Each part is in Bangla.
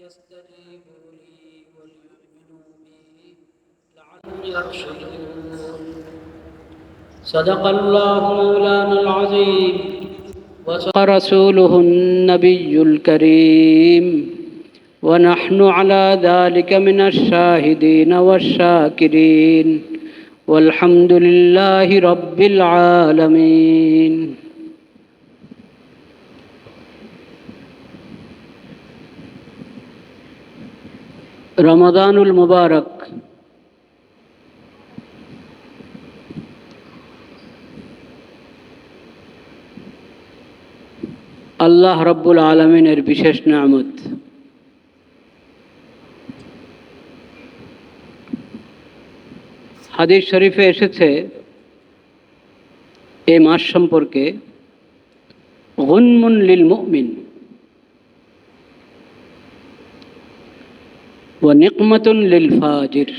ليستجيبوا لي وليؤمنوا بي لعلهم يرشدون. صدق الله مولانا العظيم. وصدق رسوله النبي الكريم. ونحن على ذلك من الشاهدين والشاكرين. والحمد لله رب العالمين. রমাদানুল মুবারক। আল্লাহ রব্বুল আলমিনের বিশেষ নামত হাদিস শরীফে এসেছে এই মাস সম্পর্কে, গুনমুন লিল মুমিন। ও নিকমতুন লিল ফাজির।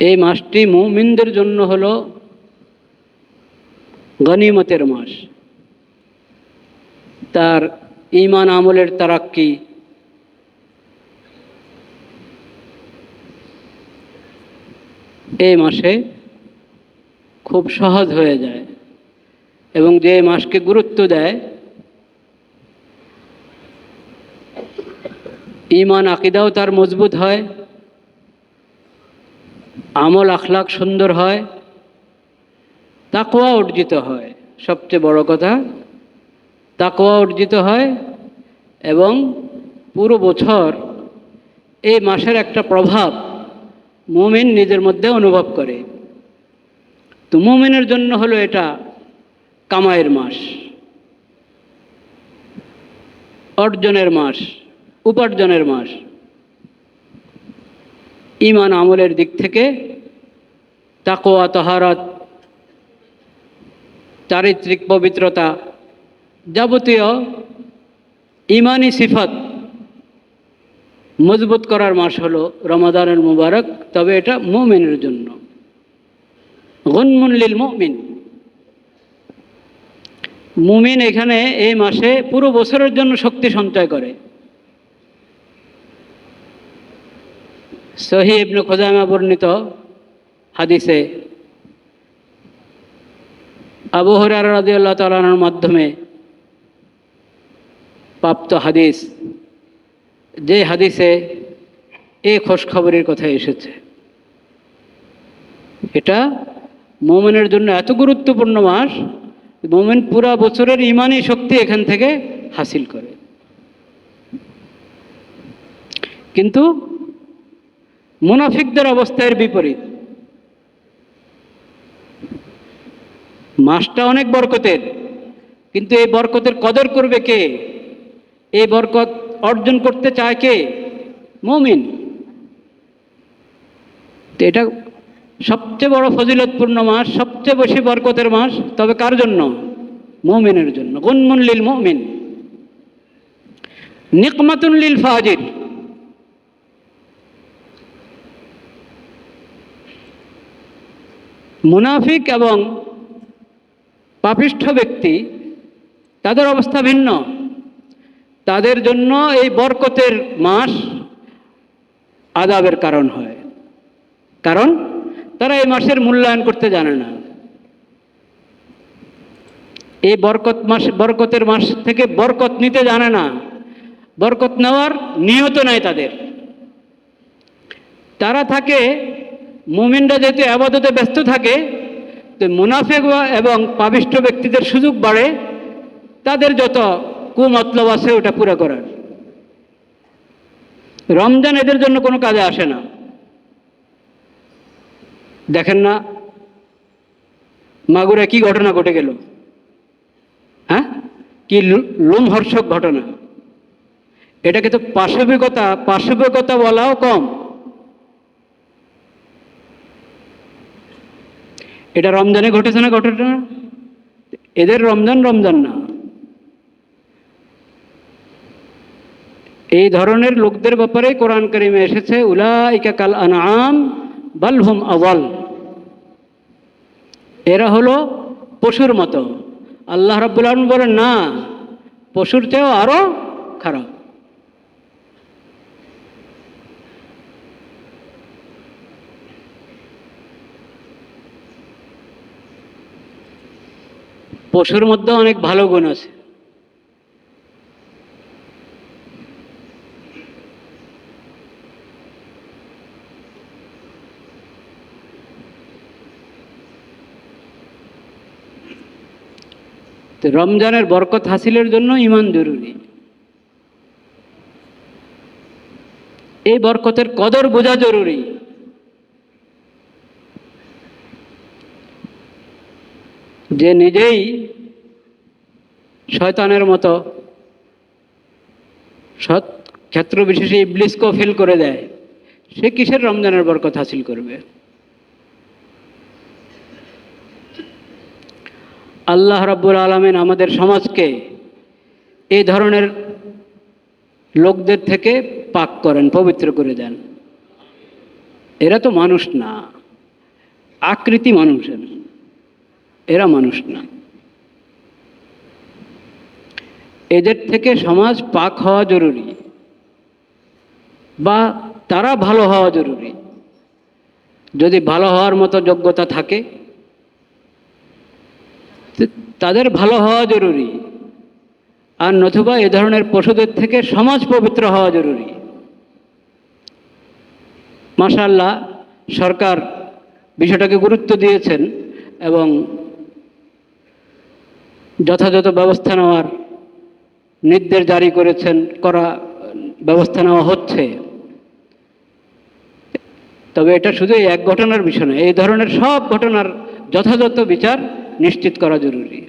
এই মাসটি মুমিনদের জন্য হলো গনিমতের মাস। তার ইমান আমলের তারাক্কি। এই মাসে খুব সহজ হয়ে যায় এবং যে মাসকে গুরুত্ব দেয় ইমান, আকিদাও তার মজবুত হয়। আমল, আখলাক সুন্দর হয়। তাকোয়া অর্জিত হয়। সবচেয়ে বড় কথা তাকোয়া অর্জিত হয় এবং পুরো বছর এই মাসের একটা প্রভাব মুমিন নিজের মধ্যে অনুভব করে। তো মুমিনের জন্য হলো এটা কামাইয়ের মাস, অর্জনের মাস। উপার্জনের মাস। ইমান আমলের দিক থেকে তাকোয়া তহারত, চারিত্রিক পবিত্রতা যাবতীয় ইমানি সিফত মজবুত করার মাস হলো রমাদানের মুবারক, তবে এটা মুমিনের জন্য। গনমুল্লিল মুমিন। মুমিন এখানে এই মাসে পুরো বছরের জন্য শক্তি সঞ্চয় করে। সহি ইবনু খোজামা বর্ণিত হাদিসে আবু হরার তালানোর মাধ্যমে প্রাপ্ত হাদিস, যে হাদিসে এই খোঁজখবরের কথা এসেছে। এটা মোমেনের জন্য এত গুরুত্বপূর্ণ মাস, মোমেন পুরা বছরের ইমানি শক্তি এখান থেকে হাসিল করে। কিন্তু মুনাফিকদের অবস্থার বিপরীত। মাসটা অনেক বরকতের, কিন্তু এই বরকতের কদর করবে কে? এই বরকত অর্জন করতে চায় কে? মমিন। এটা সবচেয়ে বড় ফজিলতপূর্ণ মাস, সবচেয়ে বেশি বরকতের মাস, তবে কার জন্য? মমিনের জন্য। গুনমুন লিল মমিন। নিকমাতুন লিল ফাজির। মুনাফিক এবং পাপিষ্ঠ ব্যক্তি, তাদের অবস্থা ভিন্ন। তাদের জন্য এই বরকতের মাস আদাবের কারণ হয়। কারণ তারা এই মাসের মূল্যায়ন করতে জানে না। এই বরকত মাস, বরকতের মাস থেকে বরকত নিতে জানে না। বরকত নেওয়ার নিয়ত নাই তাদের। তারা থাকে মুমিনরা যেহেতু আবাদতে ব্যস্ত থাকে, তো মুনাফেক এবং পাবিষ্ট ব্যক্তিদের সুযোগ বাড়ে, তাদের যত কুমতলব আছে ওটা পুরো করার। রমজান এদের জন্য কোনো কাজে আসে না। দেখেন না, মাগুরা কি ঘটনা ঘটে গেল? হ্যাঁ? কি লোমহর্ষক ঘটনা। এটাকে তো পাশবিকতা পাশবিকতা বলাও কম। এটা রমজানে ঘটেছে না ঘটনা এদের রমজান রমজান না। এই ধরনের লোকদের ব্যাপারে কোরআন করিমে এসেছে, উলাইকা কাল আনআম বালহুম আওয়াল। এরা হলো পশুর মতো। আল্লাহ রাব্বুল আলম বলেন, না, পশুর চেয়েও আরও খারাপ। পশুর মধ্যে অনেক ভালো গুণ আছে। রমজানের বরকত হাসিলের জন্য ইমান জরুরি। এই বরকতের কদর বোঝা জরুরি। যে নিজেই শয়তানের মতো সৎ ক্ষেত্র বিশেষে ইবলিসকেও ফেল করে দেয়, সে কিসের রমজানের বরকত হাসিল করবে? আল্লাহ রাব্বুল আলমিন আমাদের সমাজকে এই ধরনের লোকদের থেকে পাক করেন, পবিত্র করে দেন। এরা তো মানুষ না, আকৃতি মানুষের। এরা মানুষ না। এদের থেকে সমাজ পাক হওয়া জরুরি বা তারা ভালো হওয়া জরুরি। যদি ভালো হওয়ার মতো যোগ্যতা থাকে তাদের ভালো হওয়া জরুরি। আর নতুবা এ ধরনের পশুদের থেকে সমাজ পবিত্র হওয়া জরুরি। মাশাল্লাহ সরকার বিষয়টাকে গুরুত্ব দিয়েছেন এবং যথাযথ ব্যবস্থা নেওয়ার নির্দেশ জারি করেছেন, করা, ব্যবস্থা নেওয়া হচ্ছে। তবে এটা শুধু এক ঘটনার বিষয় নয়, এই ধরনের সব ঘটনার যথাযথ বিচার নিশ্চিত করা জরুরি।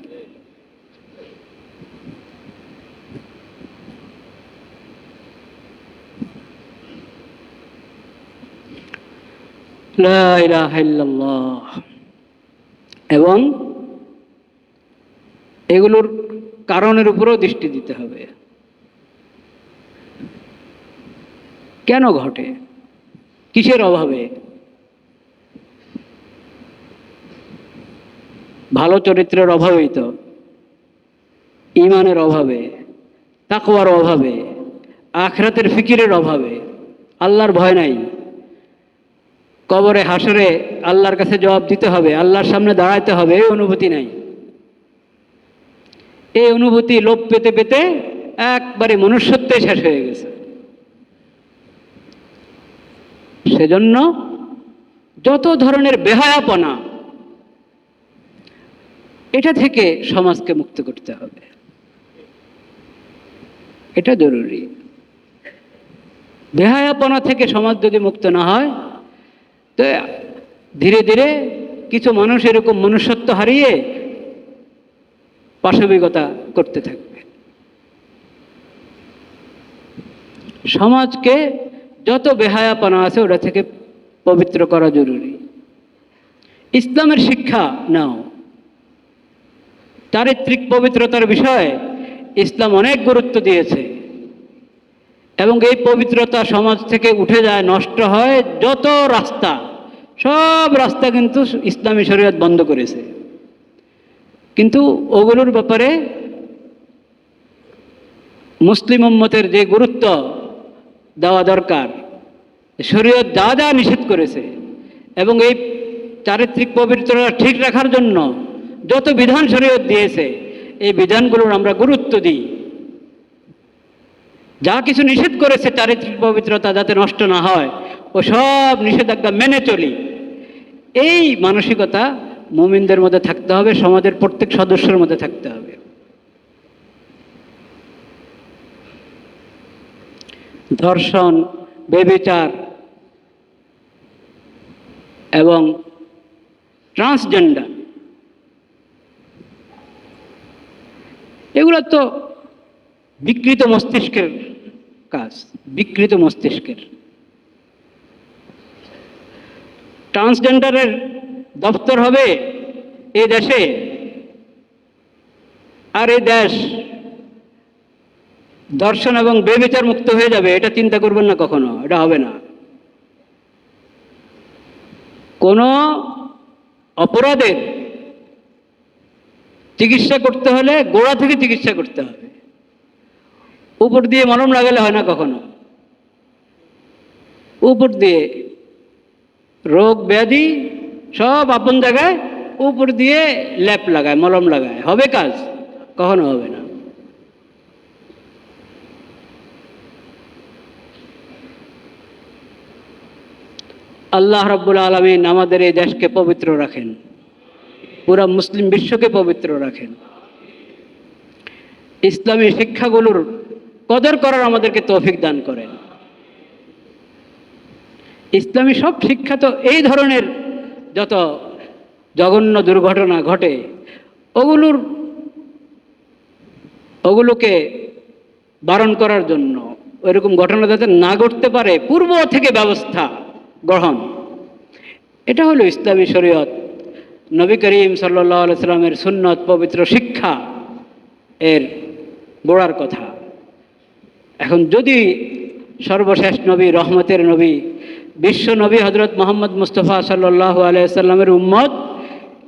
এবং এগুলোর কারণের উপরেও দৃষ্টি দিতে হবে। কেন ঘটে? কিসের অভাবে? ভালো চরিত্রের অভাবেই তো। ইমানের অভাবে, তাকওয়ার অভাবে, আখরাতের ফিকিরের অভাবে। আল্লাহর ভয় নাই। কবরে হাসরে আল্লাহর কাছে জবাব দিতে হবে, আল্লাহর সামনে দাঁড়াইতে হবে, এই অনুভূতি নাই। এই অনুভূতি লোপ পেতে পেতে একবারে মনুষ্যত্বে শেষ হয়ে গেছে। সেজন্য যত ধরনের বেহায়াপনা, এটা থেকে সমাজকে মুক্ত করতে হবে। এটা জরুরি। বেহায়াপনা থেকে সমাজ যদি মুক্ত না হয়, তো ধীরে ধীরে কিছু মানুষ এরকম মনুষ্যত্ব হারিয়ে পাশবিকতা করতে থাকবে। সমাজকে যত বেহায়াপনা আছে, ওটা থেকে পবিত্র করা জরুরি। ইসলামের শিক্ষা নাও। চারিত্রিক পবিত্রতার বিষয়ে ইসলাম অনেক গুরুত্ব দিয়েছে। এবং এই পবিত্রতা সমাজ থেকে উঠে যায়, নষ্ট হয় যত রাস্তা। সব রাস্তা কিন্তু ইসলামী শরীয়ত বন্ধ করেছে। কিন্তু ওগুলোর ব্যাপারে মুসলিম উম্মতের যে গুরুত্ব দেওয়া দরকার, শরীয়ত যা যা নিষেধ করেছে এবং এই চারিত্রিক পবিত্রতা ঠিক রাখার জন্য যত বিধান শরীয়ত দিয়েছে, এই বিধানগুলোর আমরা গুরুত্ব দিই। যা কিছু নিষেধ করেছে চারিত্রিক পবিত্রতা যাতে নষ্ট না হয়, ও সব নিষেধাজ্ঞা মেনে চলি। এই মানসিকতা মুমিনদের মধ্যে থাকতে হবে, সমাজের প্রত্যেক সদস্যের মধ্যে থাকতে হবে। ধর্ষণ, বেবিচার এবং ট্রান্সজেন্ডার, এগুলো তো বিকৃত মস্তিষ্কের কাজ, বিকৃত মস্তিষ্কের। ট্রান্সজেন্ডারের দপ্তর হবে এই দেশে। আর এই দেশ দর্শন এবং বেবিচার মুক্ত হয়ে যাবে, এটা চিন্তা করবেন না কখনো, এটা হবে না। কোনো অপরাধের চিকিৎসা করতে হলে গোড়া থেকে চিকিৎসা করতে হবে। উপর দিয়ে মলম লাগালে হয় না কখনো। উপর দিয়ে রোগ ব্যাধি সব আপন জায়গায় উপর দিয়ে ল্যাপ লাগায়, মলম লাগায়। হবে কাজ? কখনো হবে না। আল্লাহ রব্বুল আলমিন আমাদের এই দেশকে পবিত্র রাখেন। পুরা মুসলিম বিশ্বকে পবিত্র রাখেন। ইসলামী শিক্ষাগুলোর কদর করার আমাদেরকে তৌফিক দান করেন। ইসলামী সব শিক্ষা তো এই ধরনের যত জঘন্য দুর্ঘটনা ঘটে, ওগুলোর, ওগুলোকে বারণ করার জন্য ওইরকম ঘটনা যাতে না ঘটতে পারে, পূর্ব থেকে ব্যবস্থা গ্রহণ। এটা হলো ইসলামী শরীয়ত। নবী করিম সাল্লাহ সাল্লামের সুন্নত, পবিত্র শিক্ষা এর গোড়ার কথা। এখন যদি সর্বশেষ নবী, রহমতের নবী বিশ্ব নবী হজরত মোহাম্মদ মুস্তফা সাল্লাহ আলাইসাল্লামের উম্মত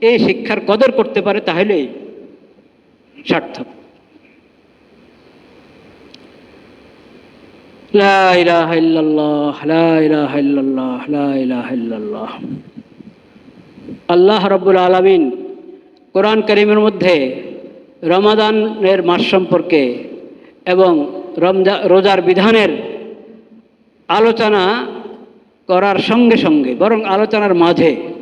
এই শিক্ষার কদর করতে পারে তাহলেই সার্থক। আল্লাহ রব্বুল আলমিন কোরআন করিমের মধ্যে রমাদানের মাস সম্পর্কে এবং রমজা, রোজার বিধানের আলোচনা করার সঙ্গে সঙ্গে বরং আলোচনার মাঝে